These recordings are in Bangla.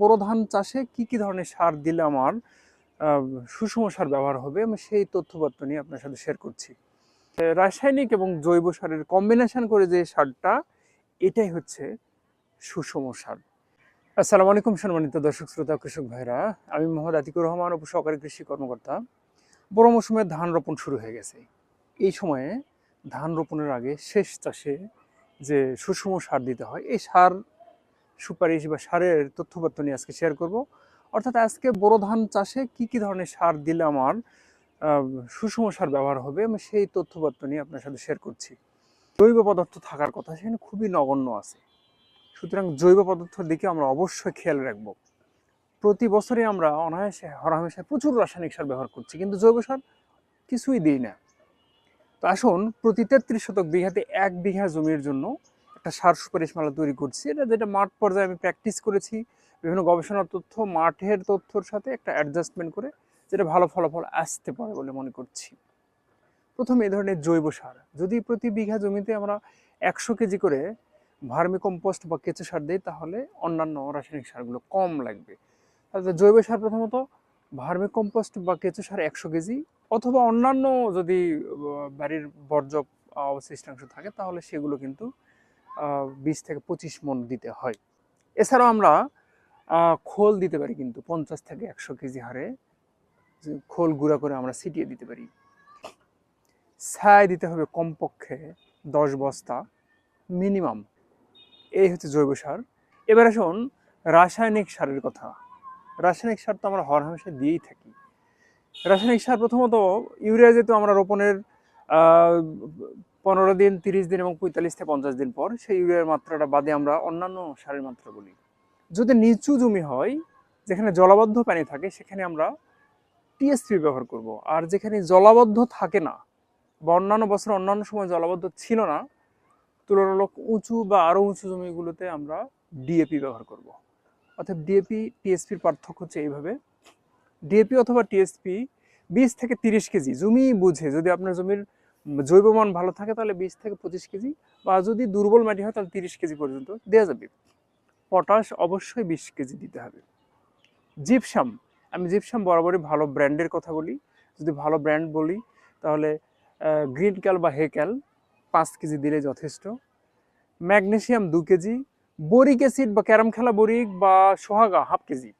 বোরো ধান চাষে কি কি ধরনের সার দিলে আমার সুষম সার ব্যবহার হবে? আমি সেই তথ্যপত্র নিয়ে আপনার সাথে শেয়ার করছি। রাসায়নিক এবং জৈব সারের কম্বিনেশন করে যে সারটা, এটাই হচ্ছে সুষম সার। আসসালামু আলাইকুম সম্মানিত দর্শক, শ্রোতা, কৃষক ভাইরা। আমি মোহাম্মদ আতিকুর রহমান উপ সহকারী কৃষি কর্মকর্তা। বড় মৌসুমে ধান রোপণ শুরু হয়ে গেছে। এই সময়ে ধান রোপণের আগে শেষ চাষে যে সুষম সার দিতে হয়, এই সার সুপারিশ বা সারের তথ্যপত্র নিয়ে আজকে শেয়ার করব। অর্থাৎ আজকে বোরো ধান চাষে কি কি ধরনের সার দিলে আমার সুষম সার ব্যবহার হবে, আমি সেই তথ্যপত্র নিয়ে আপনার সাথে শেয়ার করছি। জৈব পদার্থ থাকার কথা সেখানে খুবই নগণ্য আছে। সুতরাং জৈব পদার্থের দিকে আমরা অবশ্যই খেয়াল রাখব। প্রতি বছরই আমরা অনায়াসে হরহামেশা প্রচুর রাসায়নিক সার ব্যবহার করছি, কিন্তু জৈব সার কিছুই দিই না। তো আসুন, প্রতি তেত্রিশ শতক বিঘাতে এক বিঘা জমির জন্য একটা সার সুপারিশ সুপারিশমালা তৈরি করছি। এটা যেটা মাঠ পর্যায়ে আমি প্র্যাকটিস করেছি, বিভিন্ন গবেষণার তথ্য, মাঠের তথ্যর সাথে একটা অ্যাডজাস্টমেন্ট করে যেটা ভালো ফলাফল আসতে পারে বলে মনে করছি। প্রথমে এ ধরনের জৈব সার। যদি প্রতি বিঘা জমিতে আমরা একশো কেজি করে ভার্মি কম্পোস্ট বা কেঁচো সার দিই, তাহলে অন্যান্য রাসায়নিক সারগুলো কম লাগবে। তাহলে জৈব সার প্রথমত ভার্মি কম্পোস্ট বা কেঁচো সার একশো কেজি অথবা অন্যান্য যদি বাড়ির বর্জ্য অবশিষ্টাংশ থাকে, তাহলে সেগুলো কিন্তু বিশ থেকে পঁচিশ মন দিতে হয়। এছাড়াও আমরা খোল দিতে পারি কিন্তু পঞ্চাশ থেকে একশো কেজি হারে। খোল গুঁড়া করে আমরা ছিটিয়ে দিতে পারি। ছায় দিতে হবে কমপক্ষে দশ বস্তা মিনিমাম। এই হচ্ছে জৈব সার। এবার আসুন রাসায়নিক সারের কথা। রাসায়নিক সার তো আমরা হরহামেশা দিয়েই থাকি। রাসায়নিক সার প্রথমত ইউরিয়া যেহেতু আমরা রোপণের পনেরো দিন, তিরিশ দিন এবং পঁয়তাল্লিশ থেকে পঞ্চাশ দিন পর সেই ইউরিয়ার মাত্রাটা বাদে আমরা অন্যান্য সারের মাত্রা বলি। যদি নিচু জমি হয়, যেখানে জলাবদ্ধ পানি থাকে, সেখানে আমরা টিএসপি ব্যবহার করব। আর যেখানে জলাবদ্ধ থাকে না বা অন্যান্য বছর অন্যান্য সময় জলাবদ্ধ ছিল না, তুলনামূলক উঁচু বা আরও উঁচু জমিগুলোতে আমরা ডিএপি ব্যবহার করব। অর্থাৎ ডিএপি টিএসপির পার্থক্য হচ্ছে এইভাবে। ডিএপি অথবা টিএসপি বিশ থেকে তিরিশ কেজি, জমি বুঝে যদি আপনার জমির জৈব মান ভালো থাকে, তাহলে বিশ থেকে পঁচিশ কেজি বা যদি দুর্বল মাটি হয়, তাহলে তিরিশ কেজি পর্যন্ত দেওয়া যাবে। পটাশ অবশ্যই বিশ কেজি দিতে হবে। জিপসাম, আমি জিপসাম বরাবরই ভালো ব্র্যান্ডের কথা বলি। যদি ভালো ব্র্যান্ড বলি, তাহলে গ্রিন ক্যাল বা হে ক্যাল পাঁচ কেজি দিলে যথেষ্ট। ম্যাগনেশিয়াম দু কেজি, বরিক অ্যাসিড বা ক্যারাম খেলা বরিক বা সোহাগা হাফ কেজি।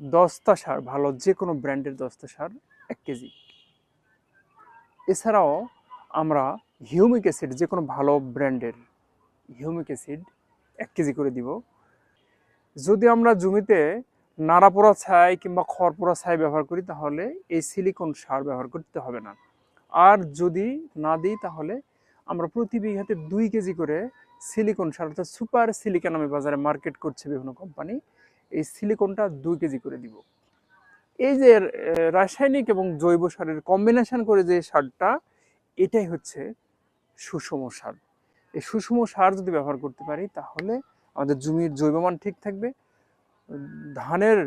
দস্তা সার, ভালো যে কোনো ব্র্যান্ডের দস্তা সার, এক কেজি। এছাড়াও আমরা হিউমিক অ্যাসিড, যে কোনো ভালো ব্র্যান্ডের হিউমিক অ্যাসিড এক কেজি করে দিব। যদি আমরা জমিতে নাড়াপোড়া ছাই কিংবা খড়পোড়া ছাই ব্যবহার করি, তাহলে এই সিলিকন সার ব্যবহার করতে হবে না। আর যদি না দিই, তাহলে আমরা প্রতি বিঘাতে দুই কেজি করে সিলিকন সার, অর্থাৎ সুপার সিলিকন আমি বাজারে মার্কেট করছে বিভিন্ন কোম্পানি, এই সিলিকনটা দুই কেজি করে দিব। এই যে রাসায়নিক এবং জৈব সারের কম্বিনেশন করে যে সারটা, এটাই হচ্ছে সুষম সার। এই সুষম সার যদি ব্যবহার করতে পারি, তাহলে আমাদের জমির জৈবমান ঠিক থাকবে। ধানের,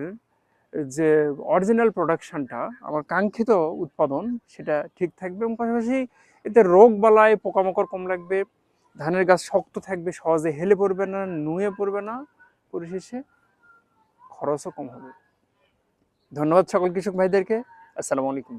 যে অরিজিনাল প্রোডাকশানটা আমার কাঙ্ক্ষিত উৎপাদন, সেটা ঠিক থাকবে এবং পাশাপাশি এতে রোগ বালায় পোকামাকড় কম লাগবে, ধানের গাছ শক্ত থাকবে, সহজে হেলে পড়বে না, নুয়ে পড়বে না, পরিশেষে খরচও কম হবে। ধন্যবাদ সকল কৃষক ভাইদেরকে। আসসালামু আলাইকুম।